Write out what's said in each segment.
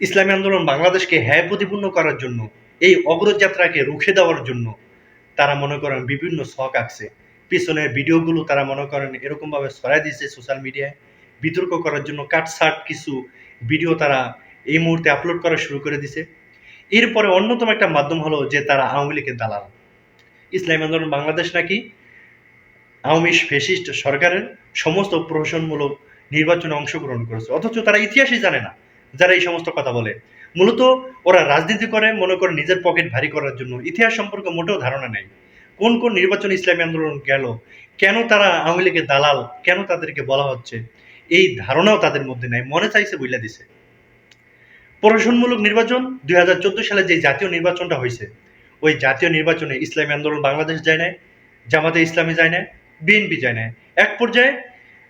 ইসলামী আন্দোলন বাংলাদেশকে হ্যায় প্রতিপূর্ণ করার জন্য, এই অগ্রযাত্রাকে রুখে দেওয়ার জন্য তারা মনে করেন বিভিন্ন শখ আঁকছে। পিছনের ভিডিওগুলো তারা মনে করেন এরকমভাবে ছড়াই দিয়েছে সোশ্যাল মিডিয়ায়। বিতর্ক করার জন্য কাটসাট কিছু ভিডিও তারা এই মুহূর্তে আপলোড করা শুরু করে দিছে এরপরে অন্যতম একটা মাধ্যম হলো যে তারা আওয়ামী লীগের দালাল। ইসলামী আন্দোলন বাংলাদেশ নাকি আওয়ামী ফেসিস্ট সরকারের সমস্ত প্রহসনমূলক নির্বাচনে অংশগ্রহণ করেছে। অথচ তারা ইতিহাসই জানে না। যারা এই সমস্ত কথা বলে। মূলত ওরা রাজনীতি করে, মনে করে নিজের পকেট ভারী করার জন্য। ইতিহাস সম্পর্কে মোটেও ধারণা নেই। কোন কোন নির্বাচন ইসলামী আন্দোলন গেল? কেন তারা আওয়ামী লীগের দালাল? কেন তাদেরকে বলা হচ্ছে? এই ধারণাও তাদের মধ্যে নাই। মনে চাইছে বুঝলা দিছে। প্রশাসনমূলক নির্বাচন দুই হাজার চোদ্দ সালে যে জাতীয় নির্বাচনটা হয়েছে ওই জাতীয় নির্বাচনে ইসলামী আন্দোলন বাংলাদেশ যায় না জামাতে ইসলামী যায় না বিএনপি যায় না এক পর্যায়ে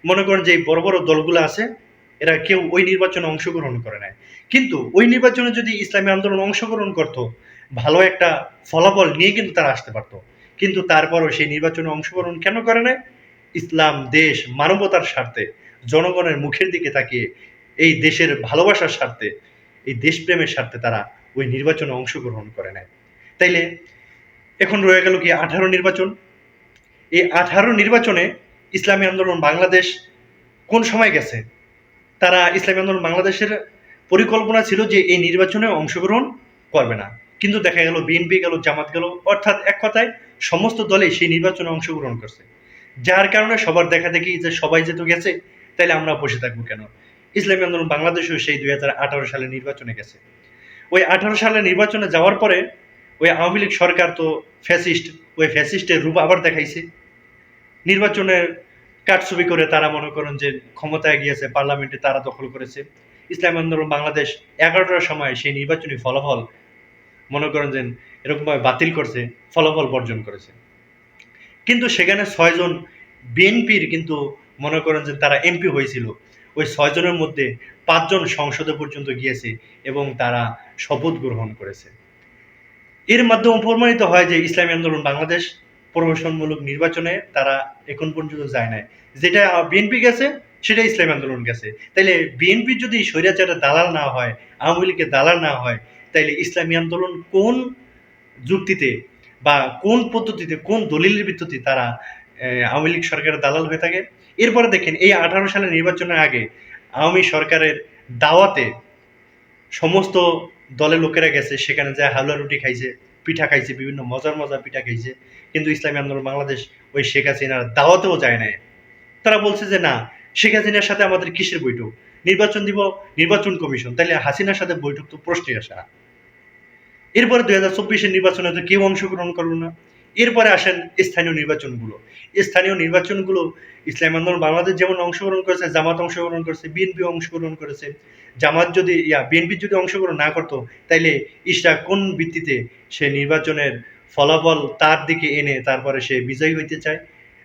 মনে করেন যে বড় বড় দলগুলো আছে এরা কেউ ওই নির্বাচনে অংশগ্রহণ করে না কিন্তু ওই নির্বাচনে যদি ইসলামী আন্দোলন অংশগ্রহণ করত, ভালো একটা ফলাফল নিয়ে কিন্তু তারা আসতে পারতো। কিন্তু তারপরও সেই নির্বাচনে অংশগ্রহণ কেন করে না ইসলাম, দেশ, মানবতার স্বার্থে, জনগণের মুখের দিকে তাকিয়ে, এই দেশের ভালোবাসার স্বার্থে, এই দেশপ্রেমের স্বার্থে তারা ওই নির্বাচনে অংশগ্রহণ করে নেয় তাইলে এখন রয়ে গেল কি আঠারো নির্বাচন? এই আঠারো নির্বাচনে ইসলামী আন্দোলন বাংলাদেশ কোন সময় গেছে? তারা ইসলামী আন্দোলন বাংলাদেশের পরিকল্পনা ছিল যে এই নির্বাচনে অংশগ্রহণ করবে না। কিন্তু দেখা গেল, বিএনপি গেল, জামাত গেল, অর্থাৎ এক কথায় সমস্ত দলে সেই নির্বাচনে অংশগ্রহণ করছে। যার কারণে সবার দেখা দেখি যে সবাই যেহেতু গেছে, তাইলে আমরা বসে থাকব কেন? ইসলামী আন্দোলন বাংলাদেশেও সেই দুই হাজার আঠারো সালে নির্বাচনে গেছে। ওই আঠারো সালে নির্বাচনে যাওয়ার পরে ওই আওয়ামী লীগ সরকার তো ফ্যাসিস্ট, ওই ফ্যাসিস্টের রূপ আবার দেখাইছে। নির্বাচনের কাটছবি করে তারা মনে করেন যে ক্ষমতায় গিয়েছে, পার্লামেন্টে তারা দখল করেছে। ইসলাম আন্দোলন বাংলাদেশ এগারোটার সময় সেই নির্বাচনী ফলাফল মনে করেন যে এরকমভাবে বাতিল করছে, ফলাফল বর্জন করেছে। কিন্তু সেখানে ছয়জন বিএনপির কিন্তু মনে করেন যে তারা এমপি হয়েছিল। ওই ছয়জনের মধ্যে পাঁচজন সংসদে পর্যন্ত গিয়েছে এবং তারা শপথ গ্রহণ করেছে। এর মাধ্যমে প্রমাণিত হয় যে ইসলামী আন্দোলন বাংলাদেশ প্রহসনমূলক নির্বাচনে তারা এখন পর্যন্ত যায় নাই। যেটা বিএনপি গেছে সেটা ইসলামী আন্দোলন গেছে। তাইলে বিএনপি যদি স্বৈরাচারের দালাল না হয়, আওয়ামী লীগের দালাল না হয়, তাইলে ইসলামী আন্দোলন কোন যুক্তিতে বা কোন পদ্ধতিতে, কোন দলিলের ভিত্তিতে তারা আওয়ামী লীগ সরকারের দালাল হয়ে থাকে? এরপরে দেখেন, এই আঠারো সালের নির্বাচনের আগে আওয়ামী সরকারের দাওয়াতে সমস্ত দলের লোকেরা গেছে, সেখানে যায় হালুয়া রুটি খাইছে। পিঠা খাইছে, বিভিন্ন মজার মজার পিঠা খাইছে। কিন্তু ইসলামী আন্দোলন বাংলাদেশ ওই শেখ হাসিনার দাওয়াতেও যায় নাই। তারা বলছে যে, না, শেখ হাসিনার সাথে আমাদের কিসের বৈঠক? নির্বাচন দিব, নির্বাচন কমিশন। তাহলে হাসিনার সাথে বৈঠক তো প্রশ্নই আসা এরপরে দুই হাজার চব্বিশের নির্বাচনে তো কেউ অংশগ্রহণ করল না। এরপরে আসেন স্থানীয় নির্বাচনগুলো। স্থানীয় নির্বাচনগুলো, ইসলাম আন্দোলন, বাংলাদেশ যেমন অংশগ্রহণ করেছে, জামাত অংশগ্রহণ করেছে, বিএনপি অংশগ্রহণ করেছে, জামাত যদি, ইয়া, বিএনপি যদি অংশগ্রহণ না করতো, তাইলে ইসরা কোন ভিত্তিতে সে নির্বাচনের ফলাফল তার দিকে এনে তারপরে সে বিজয়ী হইতে চায়?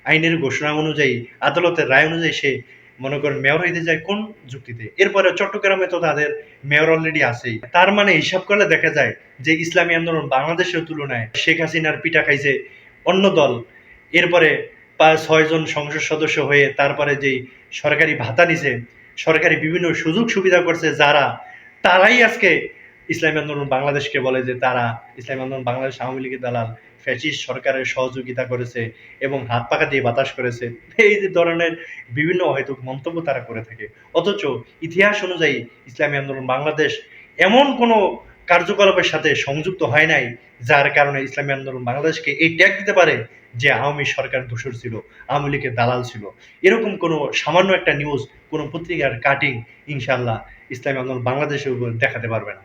আইনের ঘোষণা অনুযায়ী, আদালতের রায় অনুযায়ী সে মনে করেন মেয়র হইতে যায় কোন যুক্তিতে? এরপরে চট্টগ্রামে তো তাদের মেয়র অলরেডি আছেই। তার মানে হিসাব করলে দেখা যায় যে ইসলামী আন্দোলন বাংলাদেশের তুলনায় শেখ হাসিনার পিঠা খাইছে অন্য দল। এরপরে পাঁচ ছয়জন সংসদ সদস্য হয়ে তারপরে যেই সরকারি ভাতা নিছে, সরকারি বিভিন্ন সুযোগ সুবিধা করছে যারা, তারাই আজকে ইসলামী আন্দোলন বাংলাদেশকে বলে যে তারা ইসলামী আন্দোলন বাংলাদেশ আওয়ামী লীগের দালাল, ফ্যাসিস্ট সরকারের সহযোগিতা করেছে এবং হাত পাকা দিয়ে বাতাস করেছে। এই যে ধরনের বিভিন্ন হয়তো মন্তব্য তারা করে থাকে। অথচ ইতিহাস অনুযায়ী ইসলামী আন্দোলন বাংলাদেশ এমন কোনো কার্যকলাপের সাথে সংযুক্ত হয় নাই, যার কারণে ইসলামী আন্দোলন বাংলাদেশকে এই ট্যাগ দিতে পারে যে আওয়ামী সরকার দোষর ছিল, আওয়ামী লীগের দালাল ছিল। এরকম কোনো সামান্য একটা নিউজ কোনো পত্রিকার কাটিং ইনশাল্লাহ ইসলামী আন্দোলন বাংলাদেশের উপর দেখাতে পারবে না।